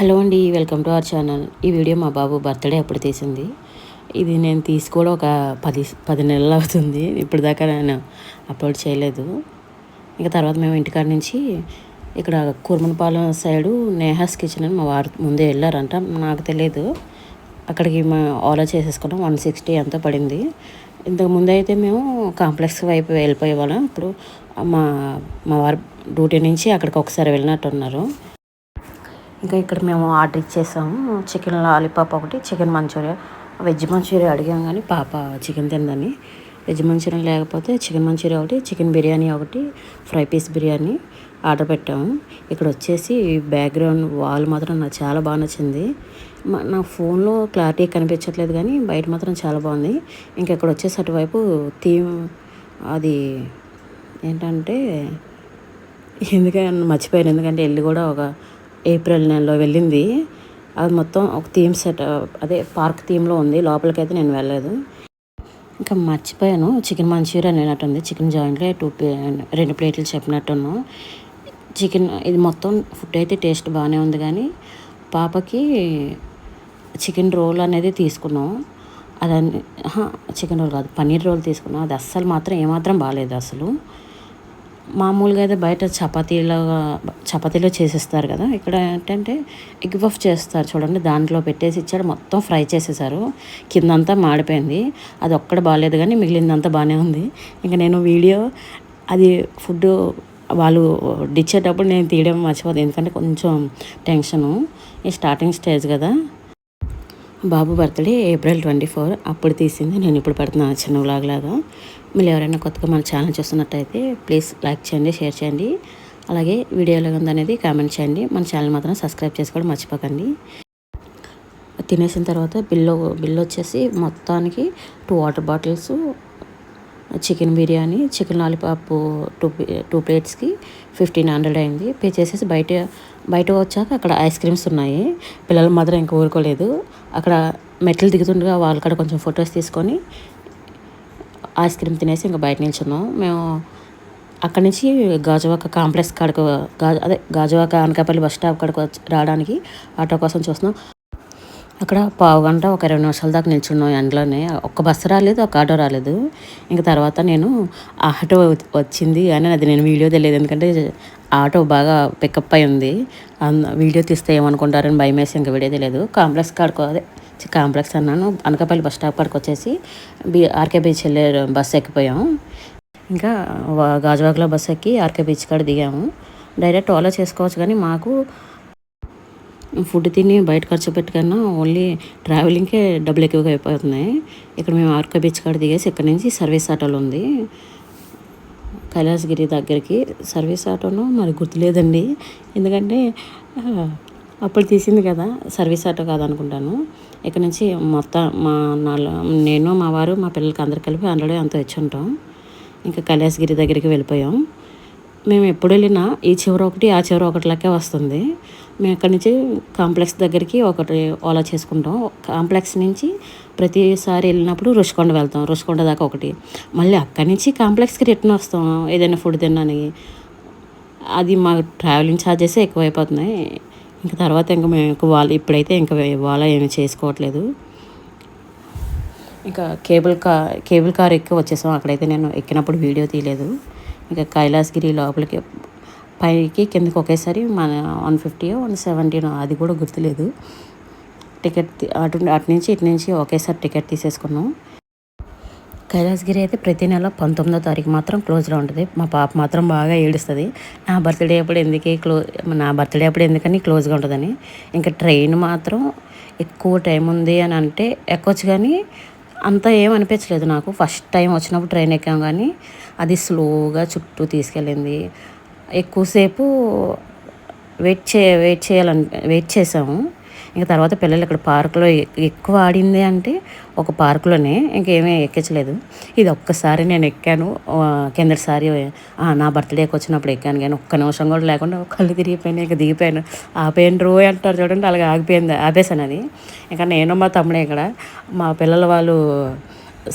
Hello అండి welcome to our channel. ఈ video మా బాబు బర్త్డే అప్పుడు తీసింది. ఇది నేను తీసుకోవడం ఒక పది పది నెలలు అవుతుంది. ఇప్పుడు దాకా నేను అప్లోడ్ చేయలేదు. ఇంకా తర్వాత మేము ఇంటికాడ నుంచి ఇక్కడ కూర్మనపాలెం సైడు నేహాస్ కిచెన్ అని మా వారు ముందే వెళ్ళారంట. నాకు తెలియదు. అక్కడికి మా ఆలో చేసేసుకున్నాం. వన్ సిక్స్టీ ఎంతో పడింది. ఇంతకు ముందు అయితే మేము కాంప్లెక్స్ వైపు వెళ్ళిపోయే వాళ్ళం ఇప్పుడు మా మా వారు డ్యూటీ నుంచి అక్కడికి ఒకసారి వెళ్ళినట్టు ఉన్నారు ఇంకా ఇక్కడ మేము ఆర్డర్ ఇచ్చేసాము. చికెన్ లాలీపాప్ ఒకటి చికెన్ మంచూరియా. వెజ్ మంచూరియా అడిగాం కానీ పాప చికెన్ తిందని. వెజ్ మంచూరియా లేకపోతే చికెన్ మంచూరియా ఒకటి చికెన్ బిర్యానీ ఒకటి ఫ్రై పీస్ బిర్యానీ ఆర్డర్ పెట్టాము. ఇక్కడ వచ్చేసి బ్యాక్గ్రౌండ్ వాల్ మాత్రం నాకు చాలా బాగా నచ్చింది. నా ఫోన్లో క్లారిటీ కనిపించట్లేదు కానీ బయట మాత్రం చాలా బాగుంది. ఇంకా ఇక్కడ వచ్చేసి అటువైపు థీమ్ అది ఏంటంటే ఎందుకంటే మర్చిపోయాను. ఎందుకంటే వెళ్ళి కూడా ఒక ఏప్రిల్ నెలలో వెళ్ళింది. అది మొత్తం ఒక థీమ్ సెట్ అదే పార్క్ థీమ్లో ఉంది. లోపలికైతే నేను వెళ్ళలేదు. ఇంకా మర్చిపోయాను. చికెన్ మంచూరియన్ అనేటట్టుంది చికెన్ జాయింట్లో టూ రెండు ప్లేట్లు చెప్పినట్టున్నాను. చికెన్ ఇది మొత్తం ఫుడ్ అయితే టేస్ట్ బాగానే ఉంది కానీ పాపకి చికెన్ రోల్ అనేది తీసుకున్నాం. అదని చికెన్ రోల్ కాదు పన్నీర్ రోల్ తీసుకున్నాం. అది అస్సలు మాత్రం ఏమాత్రం బాగాలేదు అసలు. మామూలుగా అయితే బయట చపాతీలో చపాతీలో చేసేస్తారు కదా. ఇక్కడ ఏంటంటే ఎగ్ పఫ్ చేస్తారు చూడండి. దాంట్లో పెట్టేసి ఇచ్చాడు. మొత్తం ఫ్రై చేసేసారు. కిందంతా మాడిపోయింది. అది ఒక్కడ బాగాలేదు కానీ మిగిలిందంతా బాగానే ఉంది. ఇంకా నేను వీడియో అది ఫుడ్ వాళ్ళు డిచ్చేటప్పుడు నేను తీయడం మర్చిపోదు. ఎందుకంటే కొంచెం టెన్షను. ఈ స్టార్టింగ్ స్టేజ్ కదా. బాబు బర్త్డే ఏప్రిల్ ట్వంటీ ఫోర్. అప్పుడు తీసింది. నేను ఇప్పుడు పెడుతున్నాను చిన్న వ్లాగ్ లాగా మీరు ఎవరైనా కొత్తగా మన ఛానల్ చూస్తున్నట్టయితే ప్లీజ్ లైక్ చేయండి షేర్ చేయండి. అలాగే వీడియోలో ఉందనేది కామెంట్ చేయండి. మన ఛానల్ మాత్రం సబ్స్క్రైబ్ చేసుకోవడం మర్చిపోకండి. తినేసిన తర్వాత బిల్లు బిల్లు వచ్చేసి మొత్తానికి two water bottles chicken biryani chicken lollipop two two ప్లేట్స్కి fifteen hundred అయింది. పే చేసేసి బయట బయట వచ్చాక అక్కడ ఐస్ క్రీమ్స్ ఉన్నాయి. పిల్లలు మాత్రం ఇంకా ఊరుకోలేదు. అక్కడ మెట్లు దిగుతుండగా వాళ్ళు కూడా కొంచెం ఫొటోస్ తీసుకొని ఐస్ క్రీమ్ తినేసి ఇంకా బయట నిల్చున్నాం. మేము అక్కడి నుంచి గాజువాక కాంప్లెక్స్ కాడకు అదే గాజువాక అనకాపల్లి బస్ స్టాప్ కాడకు రావడానికి ఆటో కోసం చూస్తున్నాం. అక్కడ పావు గంట ఒక ఇరవై నిమిషాల దాకా నిల్చున్నాం ఎండలోనే. ఒక్క బస్సు రాలేదు ఒక ఆటో రాలేదు. ఇంకా తర్వాత నేను ఆటో వచ్చింది అని అది నేను వీడియో తెలియదు. ఎందుకంటే ఆటో బాగా పికప్ అయి ఉంది. వీడియో తీస్తే ఏమనుకుంటారని భయం వేసి ఇంకా వీడియో తెలియదు. కాంప్లెక్స్ కాడుకో అదే కాంప్లెక్స్ అన్నాను. అనకాపల్లి బస్ స్టాప్ కాడికి వచ్చేసి బీ ఆర్కే బీచ్ వెళ్ళే బస్సు ఎక్కిపోయాం. ఇంకా గాజువాకలో బస్ ఎక్కి ఆర్కే బీచ్ కాడ దిగాము. డైరెక్ట్ ఓలా చేసుకోవచ్చు కానీ మాకు ఫుడ్ తిని బయట ఖర్చు పెట్టుకన్నా ఓన్లీ ట్రావెలింగ్కే డబ్బులు ఎక్కువగా అయిపోతున్నాయి. ఇక్కడ మేము ఆర్కా బీచ్ కాడ దిగేసి ఇక్కడ నుంచి సర్వీస్ ఆటోలు ఉంది. కైలాసగిరి దగ్గరికి సర్వీస్ ఆటోను మరి గుర్తులేదండి. ఎందుకంటే అప్పుడు తీసింది కదా సర్వీస్ ఆటో కాదనుకుంటాను. ఇక్కడ నుంచి మొత్తం మా నాలుగు నేను మా వారు మా పిల్లలకి అందరు కలిపి హండ్రెడ్ అంత వచ్చి ఉంటాం ఇంకా కైలాసగిరి దగ్గరికి వెళ్ళిపోయాం. మేము ఎప్పుడు వెళ్ళినా ఈ చివర ఒకటి ఆ చివర ఒకటిలాగే వస్తుంది. మేము అక్కడి నుంచి కాంప్లెక్స్ దగ్గరికి ఒకటి ఓలా చేసుకుంటాం. కాంప్లెక్స్ నుంచి ప్రతిసారి వెళ్ళినప్పుడు రుషికొండ వెళ్తాం. రుషికొండ దాకా ఒకటి. మళ్ళీ అక్కడి నుంచి కాంప్లెక్స్కి రిటర్న్ వస్తాం. ఏదైనా ఫుడ్ తిన్నాని అది మా ట్రావెలింగ్ ఛార్జెస్ ఎక్కువైపోతున్నాయి. ఇంకా తర్వాత ఇంకా మేము వాళ్ళు ఇప్పుడైతే ఇంకా వాళ్ళ ఏమి చేసుకోవట్లేదు. ఇంకా కేబుల్ కార్ కేబుల్ కార్ ఎక్కి వచ్చేసాం. అక్కడైతే నేను ఎక్కినప్పుడు వీడియో తీయలేదు. ఇంకా కైలాసగిరి లోపలికి పైకి కిందకి ఒకేసారి మన వన్ ఫిఫ్టీ వన్ సెవెంటీనో అది కూడా గుర్తులేదు. టికెట్ అటు అటు నుంచి ఇటు నుంచి ఒకేసారి టికెట్ తీసేసుకున్నాం. కైలాసగిరి అయితే ప్రతి నెల పంతొమ్మిదో తారీఖు మాత్రం క్లోజ్లో ఉంటుంది. మా పాప మాత్రం బాగా ఏడుస్తుంది. నా బర్త్డే అప్పుడు ఎందుకే క్లోజ్ నా బర్త్డే అప్పుడు ఎందుకని క్లోజ్గా ఉంటుందని. ఇంకా ట్రైన్ మాత్రం ఎక్కువ టైం ఉంది అని అంటే ఎక్కొచ్చు కానీ అంత ఏం అనిపించలేదు నాకు. ఫస్ట్ టైం వచ్చినప్పుడు ట్రైన్ ఎక్కాం కానీ అది స్లోగా చుట్టూ తీసుకెళ్ళింది. ఎక్కువసేపు వెయిట్ చే వెయిట్ చేయాలని వెయిట్ చేసాము. ఇంకా తర్వాత పిల్లలు ఇక్కడ పార్కులో ఎక్కువ ఆడింది అంటే ఒక పార్కులోనే ఇంకేమీ ఎక్కించలేదు. ఇది ఒక్కసారి నేను ఎక్కాను. కిందటిసారి నా బర్త్డేకి వచ్చినప్పుడు ఎక్కాను. కానీ ఒక్క నిమిషం కూడా లేకుండా కళ్ళు తిరిగిపోయినాయి ఇంకా దిగిపోయాను. ఆపేయండి రో అంటారు చూడండి అలాగే ఆగిపోయింది ఆపేసాను అది. ఇంకా నేను మా తమ్ముడే ఇక్కడ మా పిల్లల వాళ్ళు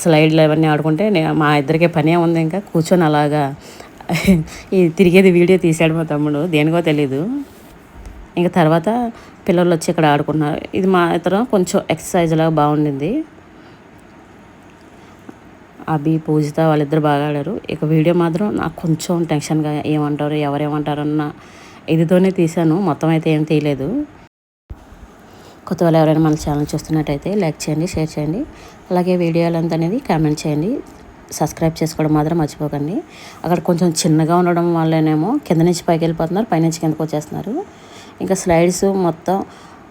స్లైడ్లు అవన్నీ ఆడుకుంటే మా ఇద్దరికే పనే ఉంది. ఇంకా కూర్చొని అలాగా ఈ తిరిగేది వీడియో తీసాడు మా తమ్ముడు. దేనికో తెలీదు. ఇంకా తర్వాత పిల్లలు వచ్చి ఇక్కడ ఆడుకున్నారు ఇది మాత్రం కొంచెం ఎక్సర్సైజ్ లాగా బాగుండింది. అభి పూజిత వాళ్ళిద్దరు బాగా ఆడారు. ఇక వీడియో మాత్రం నాకు కొంచెం టెన్షన్గా ఏమంటారు ఎవరేమంటారన్న ఇదితోనే తీశాను. మొత్తం అయితే ఏం తీయలేదు. కొత్త వాళ్ళు ఎవరైనా మన ఛానల్ చూస్తున్నట్టయితే లైక్ చేయండి షేర్ చేయండి. అలాగే వీడియోలు ఎంత అనేది కామెంట్ చేయండి. సబ్స్క్రైబ్ చేసుకోవడం మాత్రం మర్చిపోకండి. అక్కడ కొంచెం చిన్నగా ఉండడం వల్లనేమో కింద నుంచి పైకి వెళ్ళిపోతున్నారు పైనుంచి కిందకు వచ్చేస్తున్నారు. ఇంకా స్లైడ్స్ మొత్తం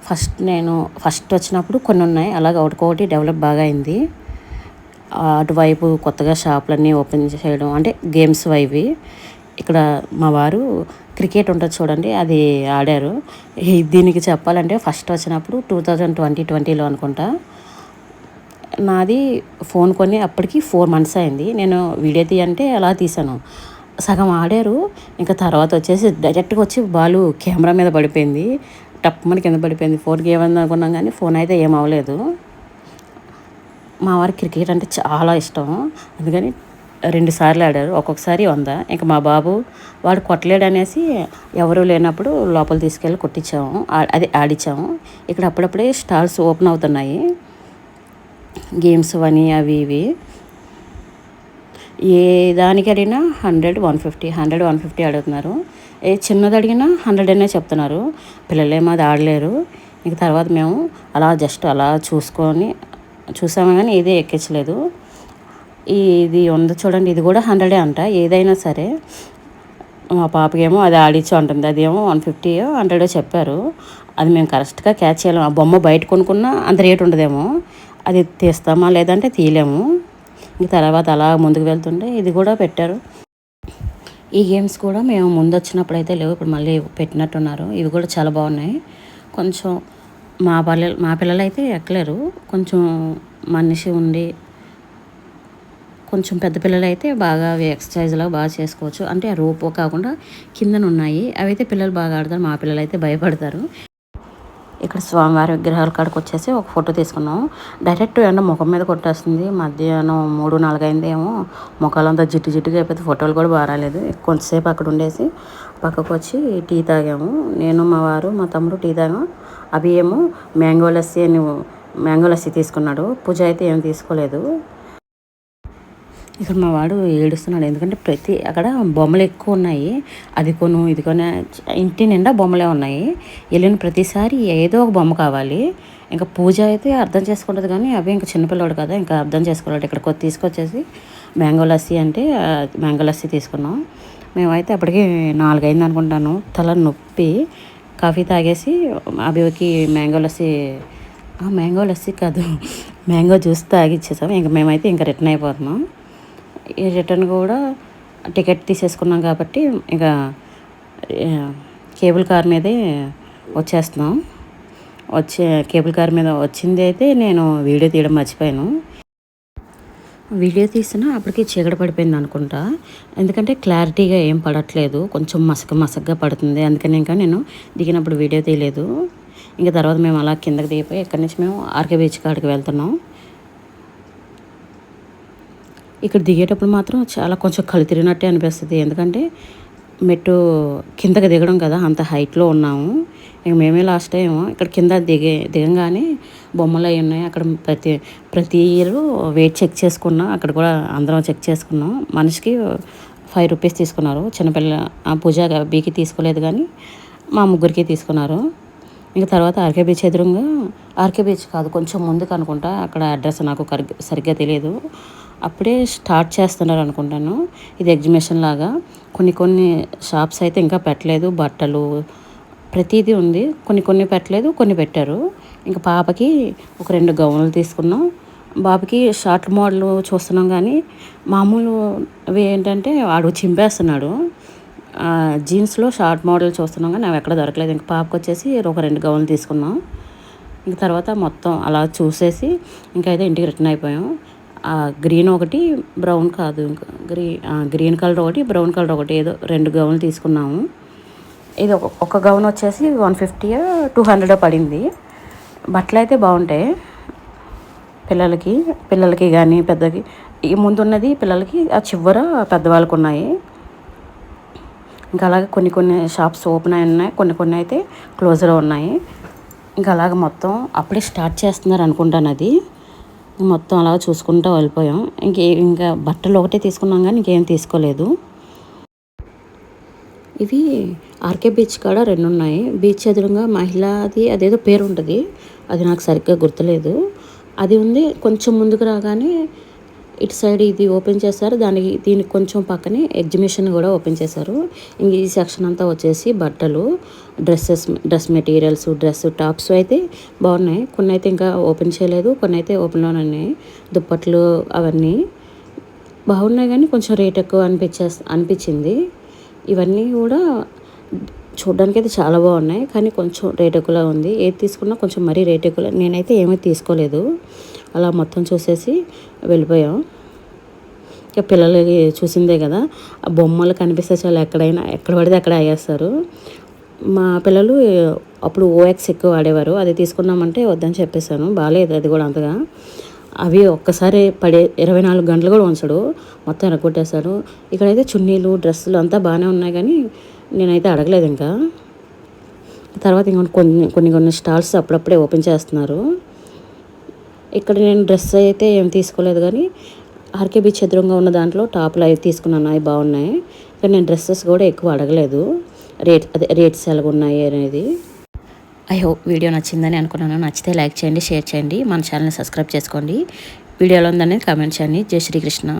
ఫస్ట్ నేను ఫస్ట్ వచ్చినప్పుడు కొన్ని ఉన్నాయి. అలాగ ఒకటికొకటి డెవలప్ బాగా అయింది. అటువైపు కొత్తగా షాపులన్నీ ఓపెన్ చేయడం అంటే గేమ్స్ వైవి. ఇక్కడ మా వారు క్రికెట్ ఉంటుంది చూడండి అది ఆడారు. దీనికి చెప్పాలంటే ఫస్ట్ వచ్చినప్పుడు టూ థౌజండ్ ట్వంటీ ట్వంటీలో అనుకుంటా. నాది ఫోన్ కొని అప్పటికి ఫోర్ మంత్స్ అయింది. నేను వీడియో తీయంటే అలా తీసాను సగం ఆడారు. ఇంకా తర్వాత వచ్చేసి డైరెక్ట్గా వచ్చి బాలు కెమెరా మీద పడిపోయింది. టప్మని కింద పడిపోయింది. ఫోన్కి ఏమైంది అనుకున్నాం కానీ ఫోన్ అయితే ఏం అవ్వలేదు. మా వారికి క్రికెట్ అంటే చాలా ఇష్టం. అందుకని రెండు సార్లు ఆడారు. ఒక్కొక్కసారి వంద. ఇంకా మా బాబు వాడు కొట్టలేడు అనేసి ఎవరు లేనప్పుడు లోపల తీసుకెళ్ళి కొట్టించాము. ఆ- అది ఆడిచ్చాము. ఇక్కడ అప్పుడప్పుడే స్టాల్స్ ఓపెన్ అవుతున్నాయి. గేమ్స్ అని అవి ఇవి. ఏ దానికి అడిగినా hundred one fifty hundred one fifty అడుగుతున్నారు. ఏ చిన్నది అడిగినా హండ్రెడ్ అనే చెప్తున్నారు. పిల్లలేమో అది ఆడలేరు. ఇంక తర్వాత మేము అలా జస్ట్ అలా చూసుకొని చూసాము కానీ ఏది ఎక్కించలేదు. ఇది ఉంది చూడండి ఇది కూడా హండ్రెడే అంట. ఏదైనా సరే మా పాపకేమో అది ఆడిచ్చు అంటుంది. అదేమో వన్ ఫిఫ్టీ హండ్రెడ్ చెప్పారు. అది మేము కరెక్ట్గా క్యాచ్ చేయలేము ఆ బొమ్మ బయట కొనుక్కున్నా అంత రేట్ ఉండదేమో. అది తీస్తామా లేదంటే తీయలేము. తర్వాత అలా ముందుకు వెళ్తుంటే ఇది కూడా పెట్టారు. ఈ గేమ్స్ కూడా మేము ముందు వచ్చినప్పుడు అయితే లేవు ఇప్పుడు మళ్ళీ పెట్టినట్టున్నారు. ఇవి కూడా చాలా బాగున్నాయి. కొంచెం మా పిల్లలు మా పిల్లలు అయితే ఎక్కలేరు. కొంచెం మనిషి ఉండి కొంచెం పెద్ద పిల్లలు అయితే బాగా అవి ఎక్సర్సైజ్లో బాగా చేసుకోవచ్చు. అంటే ఆ కాకుండా కిందన ఉన్నాయి అవి అయితే పిల్లలు బాగా ఆడతారు మా పిల్లలు అయితే భయపడతారు. ఇక్కడ స్వామివారి విగ్రహాల కాడికి వచ్చేసి ఒక ఫోటో తీసుకున్నాం. డైరెక్ట్ ఎండ ముఖం మీద కొట్టేస్తుంది. మధ్యాహ్నం మూడు నాలుగైంది ఏమో. ముఖాలంతా జిడ్డు జిడ్డుగా అయిపోతే ఫోటోలు కూడా బాగా రాలేదు. కొంతసేపు అక్కడ ఉండేసి పక్కకు వచ్చి టీ తాగాము. నేను మా వారు మా తమ్ముడు టీ తాగాం. అవి ఏమో మ్యాంగో లస్సీ అని మ్యాంగో లస్సీ తీసుకున్నాడు. పూజ అయితే ఏం తీసుకోలేదు. ఇక్కడ మా వాడు ఏడుస్తున్నాడు. ఎందుకంటే ప్రతి అక్కడ బొమ్మలు ఎక్కువ ఉన్నాయి. అది కొను ఇది కొను. ఇంటి నిండా బొమ్మలే ఉన్నాయి. వెళ్ళిన ప్రతిసారి ఏదో ఒక బొమ్మ కావాలి. ఇంకా పూజ అయితే అర్థం చేసుకుంటుంది కానీ అవి ఇంకా చిన్నపిల్లవాడు కదా ఇంకా అర్థం చేసుకోలేడు. ఇక్కడ కొద్ది తీసుకొచ్చేసి మ్యాంగో లస్సీ అంటే మ్యాంగో లస్సీ తీసుకున్నాం. మేమైతే అప్పటికి నాలుగైంది అనుకుంటాను. తల నొప్పి కాఫీ తాగేసి అభికి మ్యాంగో లస్సీ మ్యాంగో లస్సీ కాదు మ్యాంగో జ్యూస్ తాగిచ్చేసాం. ఇంకా మేమైతే ఇంకా రిటర్న్ అయిపోతున్నాం. రిటర్న్ కూడా టికెట్ తీసేసుకున్నాం కాబట్టి ఇక కేబుల్ కార్ మీదే వచ్చేస్తున్నాం. వచ్చే కేబుల్ కార్ మీద వచ్చింది అయితే నేను వీడియో తీయడం మర్చిపోయాను. వీడియో తీసినా అప్పటికి చీకటి పడిపోయింది అనుకుంటా. ఎందుకంటే క్లారిటీగా ఏం పడట్లేదు. కొంచెం మసక మసకగా పడుతుంది. అందుకని ఇంకా నేను దిగినప్పుడు వీడియో తీయలేదు. ఇంకా తర్వాత మేము అలా కిందకి దిగిపోయి ఎక్కడి నుంచి మేము ఆర్కే బీచ్ కాడికి వెళ్తున్నాం. ఇక్కడ దిగేటప్పుడు మాత్రం చాలా కొంచెం కళ్ళు తిరిగినట్టే అనిపిస్తుంది. ఎందుకంటే మెట్టు కిందకి దిగడం కదా అంత హైట్లో ఉన్నాము. ఇక మేమే లాస్ట్ టైం ఇక్కడ కింద దిగే దిగంగానే బొమ్మలు అవి ఉన్నాయి. అక్కడ ప్రతి ప్రతి ఇయర్ వెయిట్ చెక్ చేసుకున్నాం అక్కడ కూడా అందరం చెక్ చేసుకున్నాం. మనిషికి ఫైవ్ రూపీస్ తీసుకున్నారు. చిన్నపిల్ల ఆ పూజ బీకి తీసుకోలేదు కానీ మా ముగ్గురికి తీసుకున్నారు. ఇంకా తర్వాత ఆర్కే బీచ్ ఎదురుగా ఆర్కే బీచ్ కాదు కొంచెం ముందుకు అనుకుంటా. అక్కడ అడ్రస్ నాకు కరెక్ట్ సరిగ్గా తెలియదు. అప్పుడే స్టార్ట్ చేస్తున్నారు అనుకుంటాను. ఇది ఎగ్జిబిషన్ లాగా. కొన్ని కొన్ని షాప్స్ అయితే ఇంకా పెట్టలేదు. బట్టలు ప్రతిదీ ఉంది. కొన్ని కొన్ని పెట్టలేదు కొన్ని పెట్టారు. ఇంకా పాపకి ఒక రెండు గౌన్లు తీసుకున్నాం. బాబుకి షార్ట్ మోడల్ చూస్తున్నాం కానీ మామూలు అవి ఏంటంటే వాడు చింపేస్తున్నాడు. జీన్స్లో షార్ట్ మోడల్ చూస్తున్నాం కానీ అవి ఎక్కడ దొరకలేదు. ఇంకా పాపకు వచ్చేసి ఒక రెండు గౌన్లు తీసుకున్నాం. ఇంక తర్వాత మొత్తం అలా చూసేసి ఇంకైతే అయితే ఇంటికి రిటర్న్ అయిపోయాం. గ్రీన్ ఒకటి బ్రౌన్ కాదు ఇంకా. గ్రీ గ్రీన్ కలర్ ఒకటి బ్రౌన్ కలర్ ఒకటి. ఏదో రెండు గౌన్లు తీసుకున్నాము. ఇది ఒక ఒక గౌన్ వచ్చేసి వన్ ఫిఫ్టీ టూ హండ్రెడ్ పడింది. బట్టలు అయితే బాగుంటాయి. పిల్లలకి పిల్లలకి కానీ పెద్దకి. ఈ ముందున్నది పిల్లలకి ఆ చివర పెద్దవాళ్ళకు ఉన్నాయి ఇంకా అలాగే కొన్ని కొన్ని షాప్స్ ఓపెన్ అయి ఉన్నాయి. కొన్ని కొన్ని అయితే క్లోజ్లో ఉన్నాయి. ఇంకా అలాగ మొత్తం అప్పుడే స్టార్ట్ చేస్తున్నారు అనుకుంటాను అది. మొత్తం అలా చూసుకుంటూ వెళ్ళిపోయాం. ఇంకే ఇంకా బట్టలు ఒకటే తీసుకున్నాం కానీ ఇంకేం తీసుకోలేదు. ఇవి ఆర్కే బీచ్ కాడ రెండు ఉన్నాయి బీచ్ ఎదురుగా మహిళది అదేదో పేరు ఉంటుంది అది నాకు సరిగ్గా గుర్తులేదు. అది ఉంది కొంచెం ముందుకు రాగానే ఇటు సైడ్ ఇది ఓపెన్ చేశారు. దానికి దీనికి కొంచెం పక్కనే ఎగ్జిబిషన్ కూడా ఓపెన్ చేశారు. ఇంక ఈ సెక్షన్ అంతా వచ్చేసి బట్టలు dresses dress materials dress tops అయితే బాగున్నాయి. కొన్ని అయితే ఇంకా ఓపెన్ చేయలేదు. కొన్ని అయితే ఓపెన్లోనే ఉన్నాయి. దుప్పట్లు అవన్నీ బాగున్నాయి కానీ కొంచెం రేట్ ఎక్కువ అనిపించే అనిపించింది. ఇవన్నీ కూడా చూడడానికి అయితే చాలా బాగున్నాయి. కానీ కొంచెం రేట్ ఎక్కువలా ఉంది. ఏది తీసుకున్నా కొంచెం మరీ రేట్ ఎక్కువ. నేనైతే ఏమీ తీసుకోలేదు. అలా మొత్తం చూసేసి వెళ్ళిపోయాం. ఇక పిల్లలకి చూసిందే కదా ఆ బొమ్మలు కనిపిస్తే చాలా ఎక్కడైనా ఎక్కడ పడితే అక్కడ ఆగేస్తారు. మా పిల్లలు అప్పుడు ఓఎక్స్ ఎక్కువ ఆడేవారు అది తీసుకున్నామంటే వద్దని చెప్పేశాను బాగాలేదు అది కూడా అంతగా. అవి ఒక్కసారి పడే ఇరవై నాలుగు గంటలు కూడా ఉంచడు మొత్తం ఎరగొట్టేశాడు ఇక్కడైతే చున్నీలు డ్రెస్సులు అంతా బాగానే ఉన్నాయి కానీ నేనైతే అడగలేదు ఇంకా. తర్వాత ఇంకొన్ని కొన్ని కొన్ని కొన్ని స్టాల్స్ అప్పుడప్పుడే ఓపెన్ చేస్తున్నారు. ఇక్కడ నేను డ్రెస్ అయితే ఏం తీసుకోలేదు కానీ ఆర్కే బీచ్ ఎదురుగా ఉన్న దాంట్లో టాప్లు అవి తీసుకున్నాను అవి బాగున్నాయి. కానీ నేను డ్రెస్సెస్ కూడా ఎక్కువ అడగలేదు. రేట్ అదే రేట్స్ ఎలాగున్నాయి అనేది. ఐ హోప్ వీడియో నచ్చిందని అనుకున్నాను. నచ్చితే లైక్ చేయండి షేర్ చేయండి. మన ఛానల్ని సబ్స్క్రైబ్ చేసుకోండి. వీడియోలో ఉందనేది కామెంట్ చేయండి. జై శ్రీకృష్ణ.